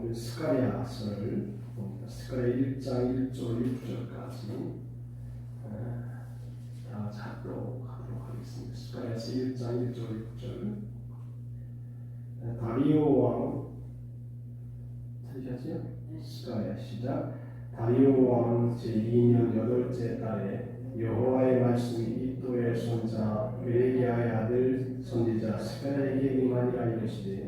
오늘 스가랴서를 봅니다. 스가랴 1장 1절 6절까지 다 같이 합독하도록 하겠습니다. 스가랴서 1장 1절 6절 다리오 왕 찾으셨죠? 스가랴 시작 다리오 왕 제2년 여덟째 달에 여호와의 말씀이 이도의 손자 베레기야의 아들 선지자 스가랴에게 임하니라 이르시되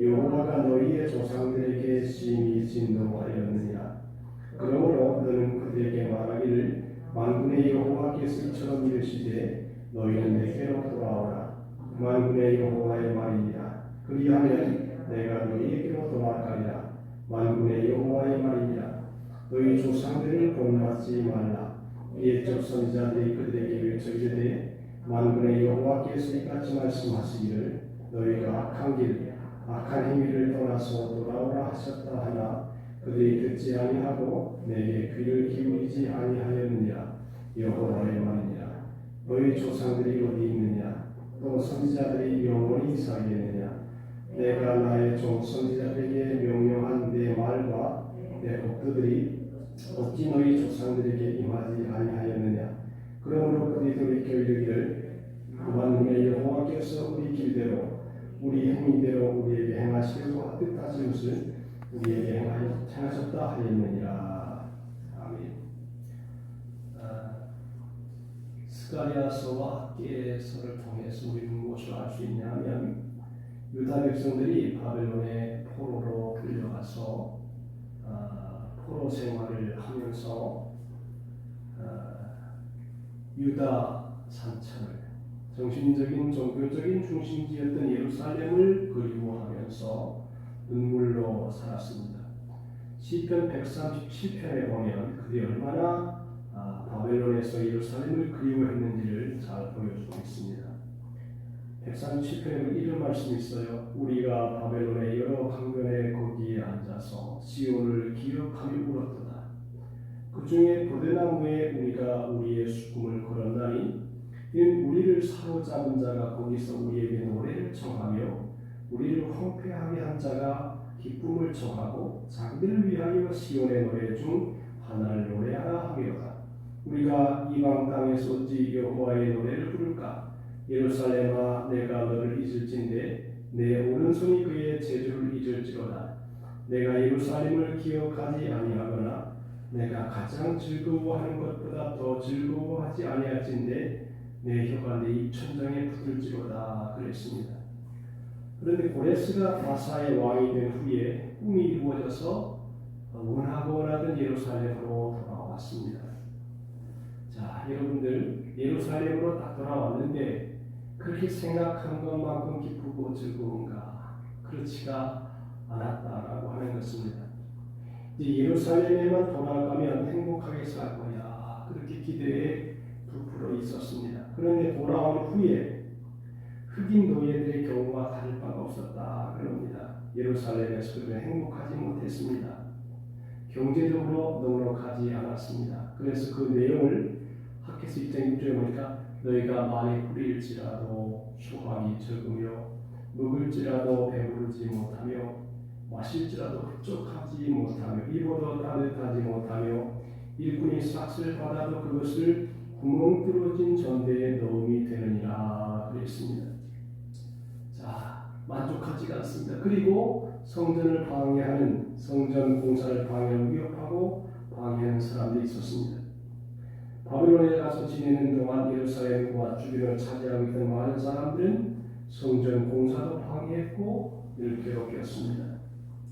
여호와가 너희의 조상들에게 심히 진노하였느니라 그러므로 너는 그들에게 말하기를 만군의 여호와께서 이처럼 이르시되 너희는 내게로 돌아오라. 만군의 여호와의 말이니라. 그리하면 내가 너희에게로 돌아가리라. 만군의 여호와의 말이니라. 너희 조상들을 본받지 말라. 옛적 선지자들이 그들에게 외쳐 이르되 만군의 여호와께서 이같이 말씀하시기를 너희가 악한 길 악한 행위를 떠나서 돌아오라 하셨다 하나 그들이 듣지 아니하고 내게 귀를 기울이지 아니하였느냐? 여호와의 말이니라. 너희 조상들이 어디 있느냐? 또 선지자들이 영원히 살겠느냐? 내가 나의 종 선지자들에게 명령한 내 말과 내 법도들이 어찌 너희 조상들에게 임하지 아니하였느냐? 그러므로 그들이 돌이켜 이르기를 만군의 여호와께서 우리 길대로 우리 행위대로 우리에게 행하시려고 하듯 하신 것을 우리에게 행하여 행하셨다 하였느니라 아멘. 아, 스가리아서와 학계서를 통해서 우리는 무엇을 알 수 있냐면 유다 백성들이 바벨론의 포로로 끌려가서 아, 포로 생활을 하면서 아, 유다 산천을 정신적인 종교적인 중심지였던 예루살렘을 그리워하면서 눈물로 살았습니다. 시편 137편에 보면 그들이 얼마나 아, 바벨론에서 예루살렘을 그리워했는지를 잘 보여주고 있습니다. 137편에 이런 말씀이 있어요. 우리가 바벨론의 여러 강변에 거기에 앉아서 시온을 기억하며 울었도다. 그 중에 보드나무에 우리가 우리의 수금을 우리를 사로잡은 자가 거기서 우리에게 노래를 청하며 우리를 황폐하게 한 자가 기쁨을 청하고 자기들을 위하여 시온의 노래 중 하나를 노래하라 하며라 우리가 이방 땅에서 어찌 여호와의 노래를 부를까? 예루살렘아 내가 너를 잊을진데 내 오른손이 그의 제주를 잊을지로다. 내가 예루살렘을 기억하지 아니하거나 내가 가장 즐거워하는 것보다 더 즐거워하지 아니할진데 내 혀가 내 입천장에 붙을지로다 그랬습니다. 그런데 고레스가 마사의 왕이 된 후에 꿈이 이루어져서 원하고 원하던 예루살렘으로 돌아왔습니다. 자, 여러분들 예루살렘으로 딱 돌아왔는데 그렇게 생각한 것만큼 기쁘고 즐거운가? 그렇지가 않았다라고 하는 것입니다. 이제 예루살렘에만 돌아가면 행복하게 살 거야. 그렇게 기대에 부풀어 있었습니다. 그런데 돌아온 후에 흑인 노예들의 경우와 다를 바가 없었다 그럽니다. 예루살렘에서 그는 행복하지 못했습니다. 경제적으로 넉넉하지 않았습니다. 그래서 그 내용을 학계서 1장 6절에 보니까 너희가 많이 뿌릴지라도 수확이 적으며 먹을지라도 배부르지 못하며 마실지라도 흡족하지 못하며 입어도 따뜻하지 못하며 일꾼이 싹을 받아도 그것을 구멍 뚫어진 전대에 넣음이 되느니라 그랬습니다. 자 만족하지가 않습니다. 그리고 성전을 방해하는 성전 공사를 방해하는 위협하고 방해하는 사람들이 있었습니다. 바벨론에 가서 지내는 동안 예루살렘과 주변을 차지하고 있던 많은 사람들은 성전 공사도 방해했고 늘 괴롭혔습니다.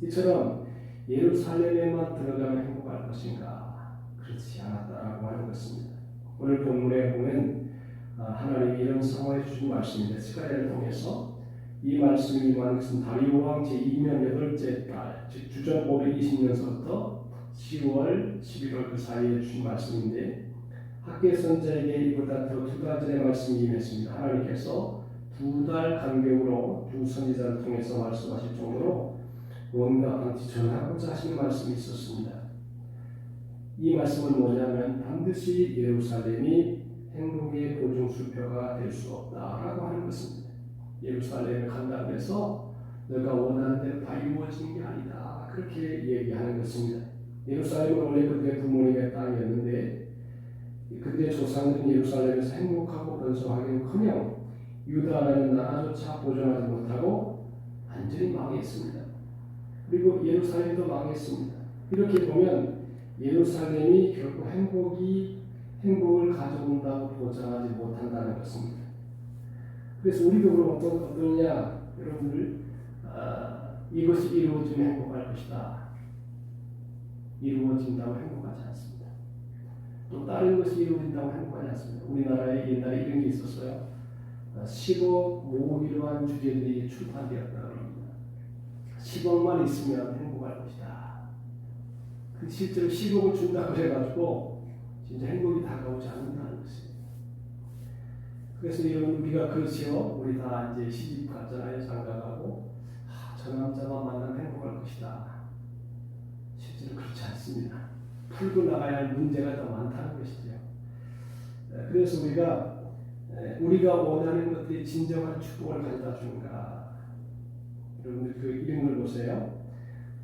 이처럼 예루살렘에만 들어가면 행복할 것인가? 그렇지 않았다라고 하는 것입니다. 오늘 본문에 보면 하나님이 이런 상황에 주신 말씀인데 스가랴를 통해서 이 말씀이 임하는 것은 다리오 왕 제2년 여덟째 달, 즉 주전 520년서부터 10월, 11월 그 사이에 주신 말씀인데 학계 선자에게 이보다 더두달 전에 말씀이 임했습니다. 하나님께서 두 달 간격으로 두 선지자를 통해서 말씀하실 정도로 반드시 전하고자 하시는 말씀이 있었습니다. 이 말씀은 뭐냐면 반드시 예루살렘이 행복의 보증수표가 될 수 없다라고 하는 것입니다. 예루살렘에 간다고 해서 너가 원하는 대로 다 이루어지는 게 아니다. 그렇게 얘기하는 것입니다. 예루살렘은 원래 그들의 부모님의 땅이었는데 그들의 조상들은 예루살렘에서 행복하고 번성하기는커녕 유다라는 나라조차 보존하지 못하고 완전히 망했습니다. 그리고 예루살렘도 망했습니다. 이렇게 보면 예루살렘이 결국 행복이 행복을 가져온다고 보장하지 못한다는 것입니다. 그래서 우리도 그럼 어떤 어떠냐 여러분들 아, 이것이 이루어지면 행복할 것이다. 이루어진다고 행복하지 않습니다. 또 다른 것이 이루어진다고 행복하지 않습니다. 우리나라에 옛날에 이런 게 있었어요. 10억 모으기로 한 주제들이 출판되었다 그럽니다. 10억만 있으면 행복할 것이다. 그 실제로 10억을 준다고 해가지고 진짜 행복이 다가오지 않는다는 것이에요. 그래서 이런 우리가 그렇지요. 우리 다 이제 시집 갔잖아요. 장가가고 아, 저 남자만 만나면 행복할 것이다. 실제로 그렇지 않습니다. 풀고 나가야 할 문제가 더 많다는 것이죠. 에, 그래서 우리가 에, 우리가 원하는 것들이 진정한 축복을 가져다 주는가. 여러분들 그 이름을 보세요.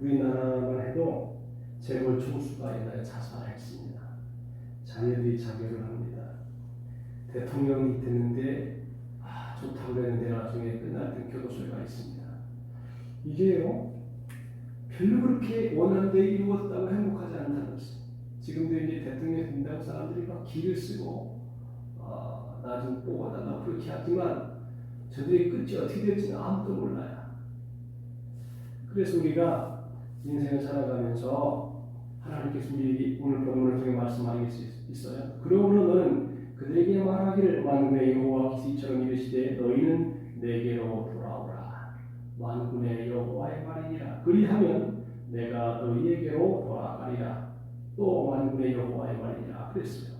우리나라만 해도 재벌 총수가 옛날에 자살했습니다. 자녀들이 자결을 합니다. 대통령이 되는데 아, 좋다고 그랬는데 나중에 끝날 때 교도소가 있습니다. 이게요 별로 그렇게 원하는 데 이루었다고 행복하지 않다는 것이 지금도 이제 대통령이 된다고 사람들이 막 길을 쓰고 어, 나좀 뽑아달라고 그렇게 하지만 저들의 끝이 어떻게 될지는 아무도 몰라요. 그래서 우리가 인생을 살아가면서 하나님께서 우리 오늘 본문을 통해 말씀하는 게 있어요. 그러므로 너는 그들에게 말하기를 만군의 여호와께서 이처럼 이르시되 너희는 내게로 돌아오라. 만군의 여호와의 말이니라. 그리하면 내가 너희에게로 돌아가리라. 또 만군의 여호와의 말이니라. 그랬어요.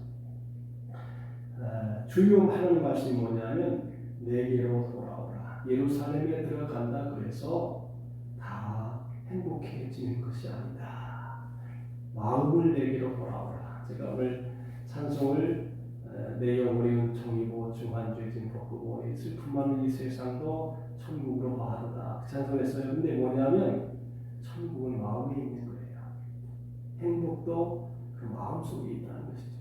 아, 주요 하는 말씀이 뭐냐면 내게로 돌아오라. 예루살렘에 들어간다 그래서 다 행복해지는 것이 아니다. 마음을 내게로 돌아오라. 제가 오늘 찬송을 내 영혼이 은총이고 중한죄 진 벗고 이 슬픔 많은 이 세상도 천국으로 마르다 찬송했어요. 근데 뭐냐면 천국은 마음에 있는 거예요. 행복도 그 마음 속에 있다는 것이죠.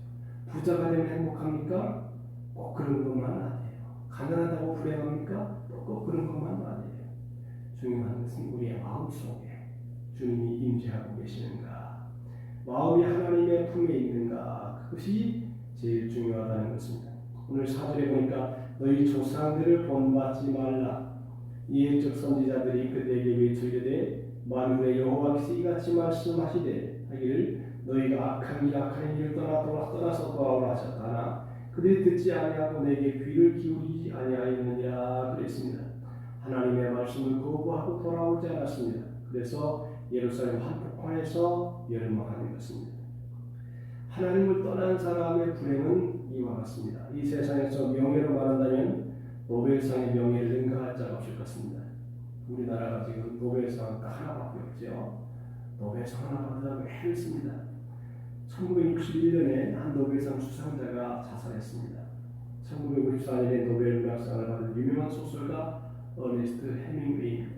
부자가 되면 행복합니까? 꼭 그런 것만 아니에요. 가난하다고 불행합니까? 꼭 그런 것만 아니에요. 중요한 것은 우리의 마음 속에 주님이 임재하고 계시는가, 마음이 하나님의 품에 있는가, 그것이 제일 중요하다는 것입니다. 오늘 사절에 보니까 너희 조상들을 본받지 말라. 이해적 선지자들이 그들에게 외치되 만군의 여호와께서 이같이 말씀하시되 하기를 너희가 악한 일 악한 일을 떠나 돌아 떠나서 돌아오라 하셨다나 그들이 듣지 아니하고 내게 귀를 기울이지 아니하였느냐 그랬습니다. 하나님의 말씀을 거부하고 돌아오지 않았습니다. 그래서 예루살렘 한복판에서 멸망하는 것입니다. 하나님을 떠난 사람의 불행은 이와 같습니다. 이 세상에서 명예로 말한다면 노벨상의 명예를 능가할 자가 없을 것입니다. 우리나라가 지금 노벨상 딱 하나밖에 없죠. 노벨상 하나 받으려고 애를 씁니다. 1961년에 한 노벨상 수상자가 자살했습니다. 1954년에 노벨 문학상을 받은 유명한 소설가 어네스트 해밍웨이입니다.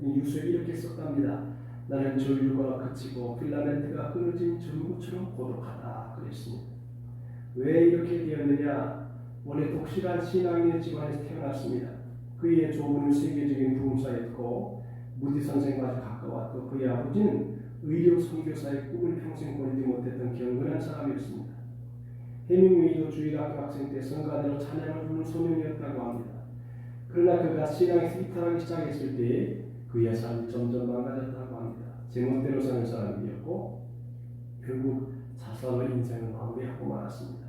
뉴스에 이렇게 썼답니다. 나는 조류가 그치고 필라멘트가 끊어진 전구처럼 고독하다 그랬습니다. 왜 이렇게 되었느냐? 원래 독실한 신앙인의 집안에서 태어났습니다. 그의 조부는 세계적인 부흥사였고 무디 선생과 가까웠고 그의 아버지는 의료 선교사의 꿈을 평생 버리지 못했던 경건한 사람이었습니다. 해밍웨이도 주일학교 학생 때 성가대로 찬양을 부르는 소년이었다고 합니다. 그러나 그가 신앙에서 이탈하기 시작했을 때 그의 삶이 점점 망가졌다고 합니다. 제멋대로 사는 사람이었고 결국 자살로 인생을 마무리하고 말았습니다.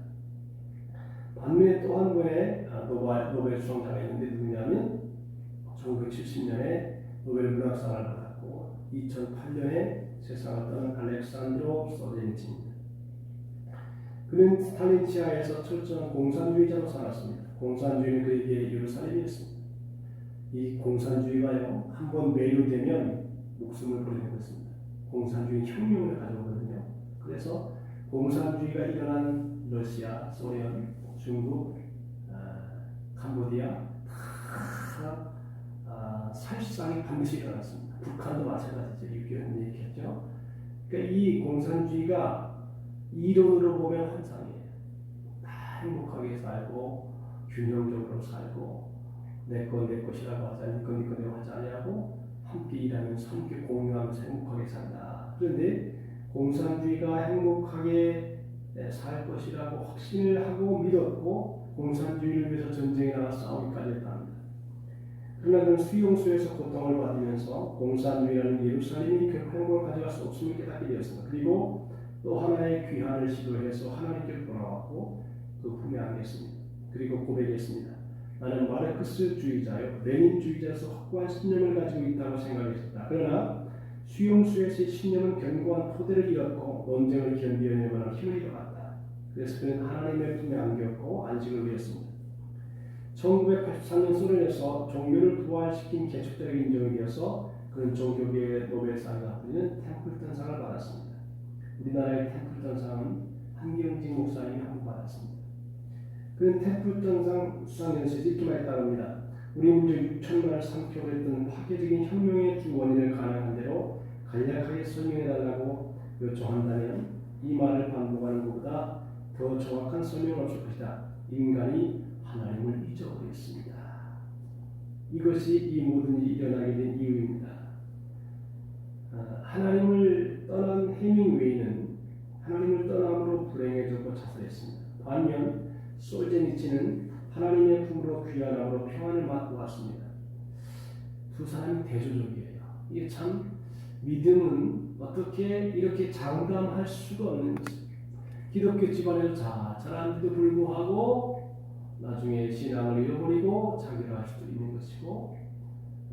반면에 또 한 분의 노벨, 노벨 수상자가 있는데 누구냐면 1970년에 노벨 문학상을 받았고 2008년에 세상을 떠난 알렉산드로 소제니치입니다. 그는 스탈린 치하에서 철저한 공산주의자로 살았습니다. 공산주의는 그에게 예루살렘이었습니다. 이 공산주의가요 한 번 매료되면 목숨을 것입니다. 공산주의 혁명을 가져오거든요. 그래서 공산주의가 일어난 러시아, 소련, 중국, 어, 캄보디아 다 어, 살상이 반드시 일어났습니다. 북한도 마찬가지죠. 6.25 공산주의가 이론으로 보면 환상이에요. 다 행복하게 살고 균형적으로 살고 내거 내 것이라고 하지 않고 니거 니거 내고 하지 아니하고 함께 일하면서 함께 공유하면서 행복하게 산다. 그런데 공산주의가 행복하게 네, 살 것이라고 확신을 하고 믿었고 공산주의를 위해서 전쟁에 나가 싸우기까지 했답니다. 그러나 그는 수용소에서 고통을 받으면서 공산주의라는 예루살렘이 결코 행복을 가져갈 수 없음을 깨닫게 되었습니다. 그리고 또 하나의 귀환을 시도해서 하나님께로 돌아왔고 그 품에 안겼습니다. 그리고 고백했습니다. 나는 마르크스주의자요, 레닌주의자로서 확고한 신념을 가지고 있다고 생각했었다. 그러나 수용소에서의 신념은 견고한 토대를 잃었고 논쟁을 견디어낼 만한 힘을 잃어갔다. 그래서 그는 하나님의 품에 안겼고 안식을 누렸습니다. 1983년 소련에서 종교를 부활시킨 개척자의 인정이 되어서 그는 종교계의 노벨상을 받는 템플턴상을 받았습니다. 우리나라의 템플턴상은 한경직 목사님이 한번 받았습니다. 그는 템플턴상 수상 연설에서 이렇게 말했다합니다. 우리 민족 6천만을 삼켜고 했던 파괴적인 혁명의 주 원인을 가능한 대로 간략하게 설명해달라고 요청한다면 이 말을 반복하는 것보다 더 정확한 설명은 없을 것이다. 인간이 하나님을 잊어버렸습니다. 이것이 이 모든 일이 일어나게 된 이유입니다. 아, 하나님을 떠난 해밍웨이는 하나님을 떠남으로 불행해졌고 자살했습니다. 반면 솔제니치는 하나님의 품으로 귀환함으로 평안을 맛고 왔습니다. 두 사람이 대조적이에요. 이게 참 믿음은 어떻게 이렇게 장담할 수가 없는지 기독교 집안에서 자잘한데도 불구하고 나중에 신앙을 잃어버리고 자기를 할 수도 있는 것이고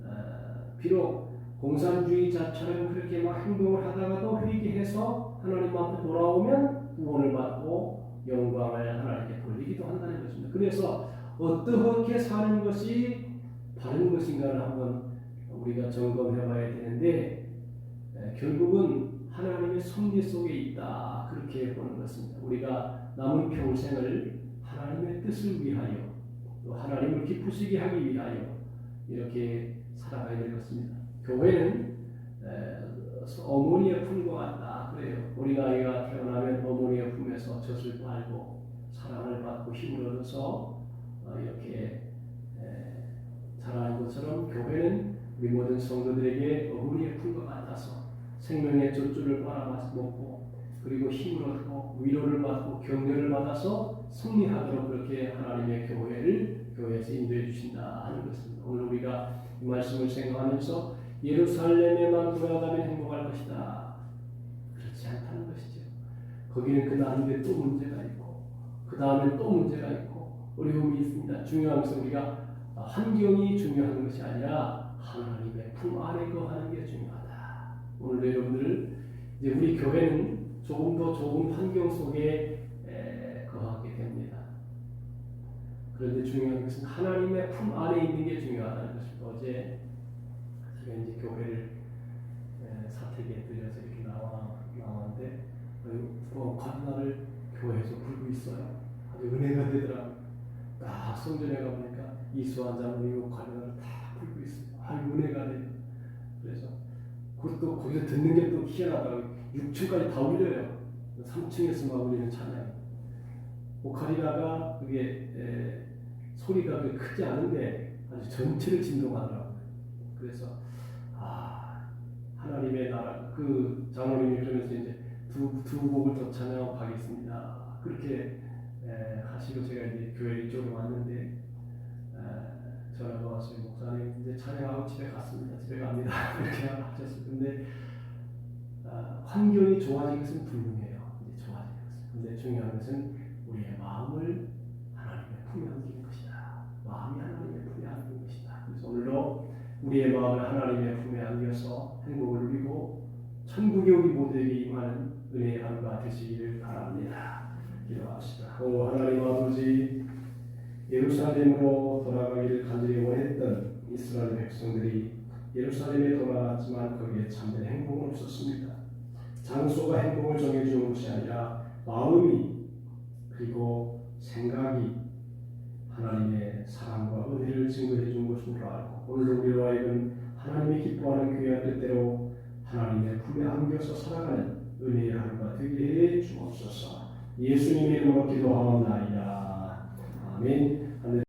어, 비록 공산주의자처럼 그렇게 막 행동을 하다가도 회개해서 하나님 앞에 돌아오면 구원을 받고 영광을 하나님께 돌리기도 한다는 것입니다. 그래서 어떻게 사는 것이 바른 것인가를 한번 우리가 점검해 봐야 되는데 결국은 하나님의 섭리 속에 있다 그렇게 보는 것입니다. 우리가 남은 평생을 하나님의 뜻을 위하여 또 하나님을 기쁘시게 하기 위하여 이렇게 살아가야 될 것입니다. 교회는 어머니의 품과 같다 그래요. 우리 아이가 태어나면 어머니의 품에서 젖을 빨고 사랑을 받고 힘을 얻어서 어, 이렇게 자라는 것처럼 교회는 우리 모든 성도들에게 어머니의 품과 같아서 생명의 젖줄을 빨아먹고 그리고 힘을 얻고 위로를 받고 격려를 받아서 승리하도록 그렇게 하나님의 교회를 교회에서 인도해 주신다 하는 것입니다. 오늘 우리가 이 말씀을 생각하면서 예루살렘에만 돌아가면 행복할 것이다. 그렇지 않다는 것이죠. 거기는 그 다음에 또 문제가 있고 그 다음에 또 문제가 있고 어려움이 있습니다. 중요한 것은 우리가 환경이 중요한 것이 아니라 하나님의 품 안에 거하는 게 중요하다. 오늘 여러분들 이제 우리 교회는 조금 더 좋은 환경 속에 거하게 됩니다. 그런데 중요한 것은 하나님의 품 안에 있는 게 중요하다는 것입니다. 어제 이제 교회를 사택에 들려서 이렇게 나와 나왔는데 어, 관나를 교회에서 불고 있어요. 아주 은혜가 되더라. 딱 성전에 가보니까 이수한 장로이고 관나를 다 불고 있어요. 아 은혜가 돼. 그래서 그것도 거기서 듣는 게 또 희한하다. 6층까지 다 울려요. 3층에서 막 울리는 찬양. 오카리나가 그게 에, 소리가 크지 않은데 아주 전체를 진동하더라고요. 그래서 아 하나님의 나라 그 장로님이 그러면서 이제 두, 두 곡을 더 찬양하겠습니다. 그렇게 에, 하시고 제가 이제 교회 이쪽으로 왔는데 에, 전화가 왔어요. 목사님 이제 찬양하고 집에 갔습니다. 집에 갑니다. 그렇게 하셨어요. 근데 아, 환경이 좋아진 것은 분명해요. 이제 좋아진 것은. 근데 중요한 것은 우리의 마음을 하나님의 품에 안기는 것이다. 마음이 하나님의 품에 안기는 것이다. 그래서 오늘도 우리의 마음을 하나님의 품에 안겨서 행복을 누리고 천국의 우리 모두에게 임하는 은혜의 하루가 되시기를 바랍니다. 기도합시다. 오 하나님 아버지 예루살렘으로 돌아가기를 간절히 원했던 이스라엘 백성들이 예루살렘에 돌아갔지만 거기에 참된 행복은 없었습니다. 장소가 행복을 정해주는 것이 아니라 마음이 그리고 생각이 하나님의 사랑과 은혜를 증거해 준줄 알고 오늘 우리로 하여금 하나님이 기뻐하는 귀한 뜻대로 하나님의 품에 안겨서 살아가는 은혜의 하루가 되게 해 주옵소서. 예수님의 이름으로 기도하옵나이다. 아멘.